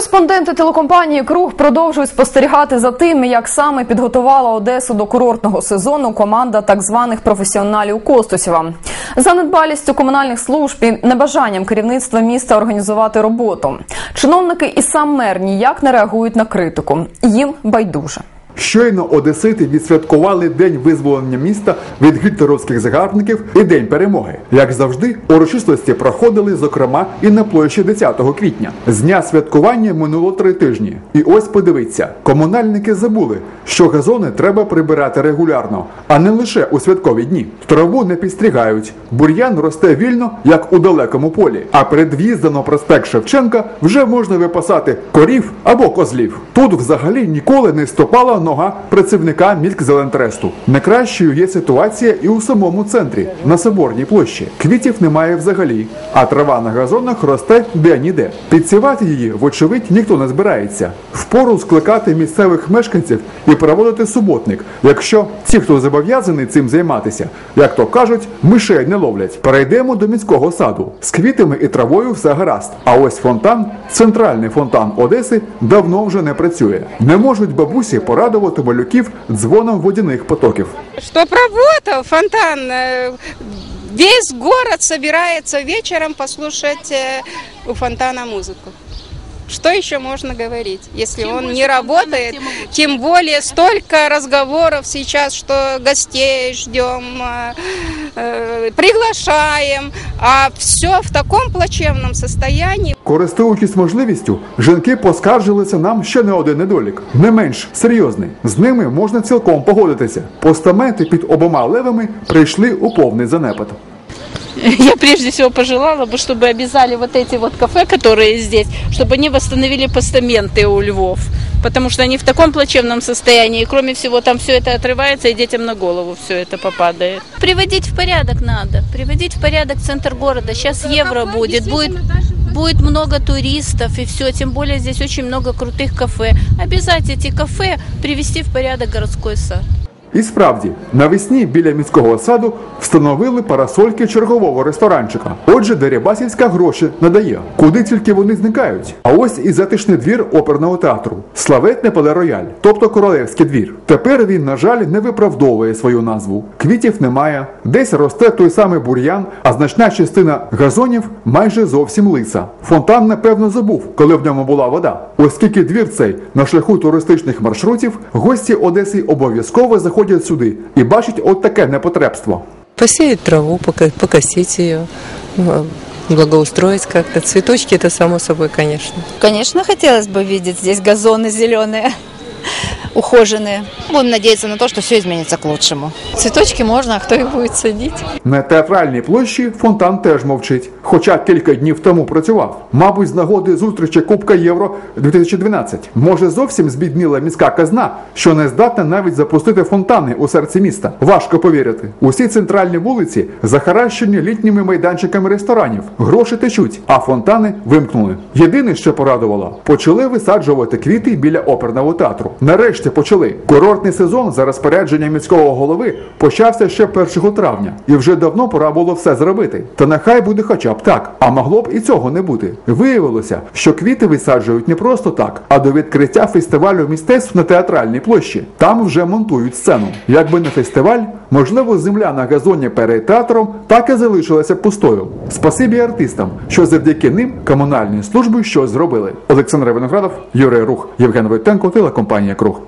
Кореспонденти телекомпанії Круг продовжують спостерігати за тим, як саме підготувала Одесу до курортного сезону команда так званих професіоналів Костусєва. За недбалістю комунальних служб і небажанням керівництва міста організувати роботу. Чиновники і сам мер ніяк не реагують на критику. Їм байдуже. Щойно одесити відсвяткували день визволення міста від гітлерівських загарбників і день перемоги. Як завжди, урочистості проходили, зокрема, і на площі 10 квітня. З дня святкування минуло три тижні. І ось подивіться, комунальники забули, що газони треба прибирати регулярно, а не лише у святкові дні. Траву не підстрігають, бур'ян росте вільно, як у далекому полі. А перед в'їздом на проспект Шевченка вже можна випасати корів або козлів. Тут взагалі ніколи не стопала нога працівника Мількзелентресту. Найкращою є ситуація і у самому центрі, на Соборній площі. Квітів немає взагалі, а трава на газонах росте де-ніде. Підсівати її, вочевидь, ніхто не збирається. Впору скликати місцевих мешканців і проводити суботник, якщо ті, хто зобов'язаний цим займатися, як то кажуть, мишей не ловлять. Перейдемо до міського саду. З квітами і травою все гаразд. А ось фонтан, центральний фонтан Одеси, давно вже не працює. Не можуть бабусі порадувати малюків дзвоном водяних потоків. Чтоб работал фонтан. Весь город собирается вечером послушать э, у фонтана музыку. Что еще можно говорить, если он не работает? Тем более столько разговоров сейчас, что гостей ждем, э, э, приглашаем, а все в таком плачевном состоянии. Користуючись можливістю, жінки поскаржилися нам ще не один недолік, не менш серйозний. З ними можна цілком погодитися. Постаменти під обома левами прийшли у повний занепад. Я прежде всего пожелала бы, чтобы обязали вот эти вот кафе, которые здесь, чтобы они восстановили постаменты у Львов. Потому что они в таком плачевном состоянии. И кроме всего, там все это отрывается, и детям на голову все это попадает. Приводить в порядок надо. Приводить в порядок центр города. Сейчас евро будет. Будет, будет много туристов и все. Тем более здесь очень много крутых кафе. Обязательно эти кафе привести в порядок городской сад. І справді, навесні біля міського саду встановили парасольки чергового ресторанчика. Отже, Дерябасівська гроші надає, куди тільки вони зникають. А ось і затишний двір оперного театру, славетне Пале Рояль, тобто королевський двір. Тепер він, на жаль, не виправдовує свою назву. Квітів немає, десь росте той самий бур'ян, а значна частина газонів майже зовсім лиса. Фонтан, напевно, забув, коли в ньому була вода. Оскільки двір цей на шляху туристичних маршрутів, гості Одеси обов'язково заходять сюди і бачать от таке непотребство. посеять траву, пока- покосить ее, э, благоустроить как-то. Цветочки это само собой, конечно. Конечно, хотелось бы видеть здесь газоны зеленые, ухоженные. Будем надеяться на то, что все изменится к лучшему. Цветочки можно, а кто их будет садить? На театральній площі фонтан теж мовчить, хоча кілька днів тому працював. Мабуть, з нагоди зустрічі Кубка Євро 2012. Може, зовсім збідніла міська казна, що не здатна навіть запустити фонтани у серці міста. Важко повірити. Усі центральні вулиці захаращені літніми майданчиками ресторанів. Гроші течуть, а фонтани вимкнули. Єдине, що порадувало, почали висаджувати квіти біля оперного театру. Нарешті почали. Курортний сезон за розпорядженням міського голови почався ще 1 травня, і вже давно пора було все зробити. Та нехай буде хоча б так, а могло б і цього не бути. Виявилося, що квіти висаджують не просто так, а до відкриття фестивалю мистецтв на театральній площі. Там вже монтують сцену. Якби не фестиваль, можливо, земля на газоні перед театром так і залишилася пустою. Спасибі артистам, що завдяки ним комунальні служби щось зробили. Олександр Виноградов, Юрій Рух, Євген Войтенко, телекомпанія Круг.